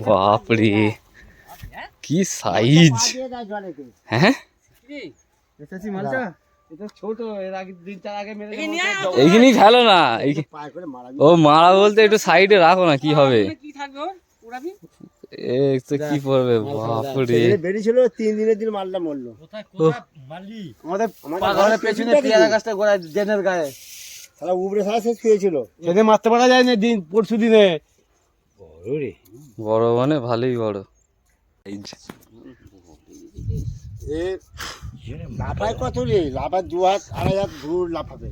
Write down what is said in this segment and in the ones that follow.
বাপরে কি সাইজ হ্যাঁ? এসেছি মালটা এটা ছোট এর আগে দিন চার আগে মেরে এইখানেই ফেলো না ও মারা বলতে একটু সাইডে রাখো না কি হবে? কি পড়বে বাপরে। বেরিয়েছিল তিন দিনের দিন মালটা মরলো আমাদের ঘরের পেছনে পেয়ারা গাছটা গোড়ায় ড্রেনের গায়ে। সারা উপরে সারা শেষ শুয়েছিল সেদিন মারতে পারা যায় না দিন পরশু দিনে বড় মানে ভালোই বড় লাফায় কত রে লাফায় দু হাত আড়াই হাত লাফাবে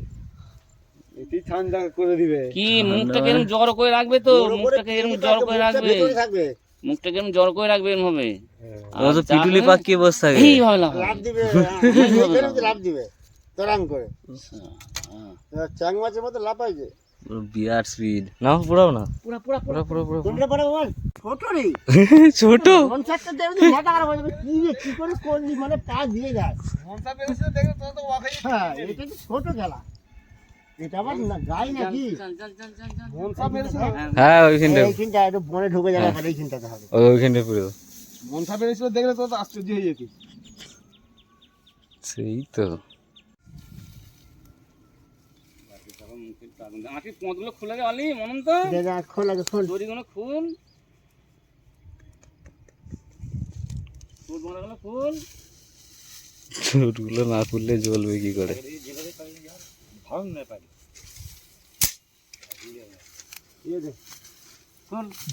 এটি ঠান্ডা করে দিবে কি মুখটাকে এরকম জড় করে রাখবে তো ওর উপরে মুখটাকে এরকম জড় করে রাখবে ভেতরে থাকবে মুখটাকে এরকম জড় করে রাখবে এরকম হবে ও তো পিটুলি পাকিয়ে বসে থাকে এইভাবে লাফাবে। লাভ দিবে হ্যাঁ, এখানে তো লাভ দিবে তরাং করে হ্যাঁ। চ্যাং মাছের মতো লাফাই যে বিরাট স্পিড না পুরাও না। পুরা পুরা পুরো পুরো পুরো কোনটা পরে বল? ছোট। রে ছোট কনসার্টটা দেবে হয়ে কি রে কি করে করলি? মানে পা দিয়ে যায়। দেখে তো তো ওয়াকাই হ্যাঁ এটা তো ছোট খেলা? এটা আবার না গাই নাকি চল, চল, চল, চল, চল। মনসা হ্যাঁ ওইখানটা একটু বনে ঢুকে যাবে আর এইখানটাতে হবে। ওইখানটা পুরো মনসা পেরেছিল দেখলে তো তো আশ্চর্য হয়ে সেই তো। আঁটির পথগুলো খুলে অলি দেখা খোল আগে খোল। দড়িগুলো খুল। খুল খুল। চুটগুলো না খুললে জ্বলবে কি করে? ইয়ে দে।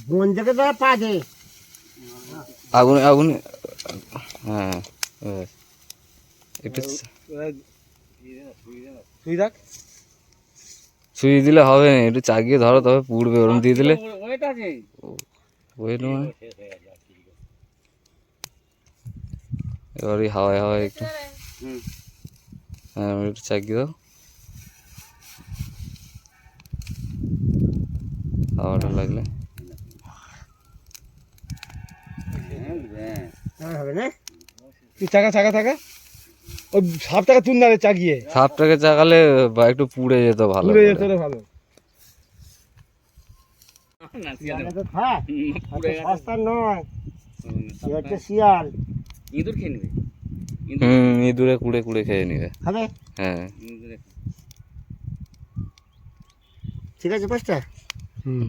বন থেকে তো পা দে। আগুন আগুন হ্যাঁ। একটু তুই দেখ ছুঁয়ে দিলে হবে না একটু চাগিয়ে ধরো তবে পুড়বে ওরম দিয়ে দিলে। ওয়েট এবার ওই হাওয়ায় হাওয়ায় একটু। হ্যাঁ একটু চাগিয়ে দাও। হাওয়াটা লাগলে। হ্যাঁ, হবে না? তুই চাকা চাকা থাকা। ওই সাপ টাকা না রে চাগিয়ে। সাপটাকে চাগালে বা একটু পুড়ে যেত ভালো পুড়ে যেত ভালো। ইঁদুর খেয়ে নেবে? ইঁদুরে কুড়ে কুড়ে খেয়ে নিবে। হ্যাঁ। ঠিক আছে পাঁচটা? হুম।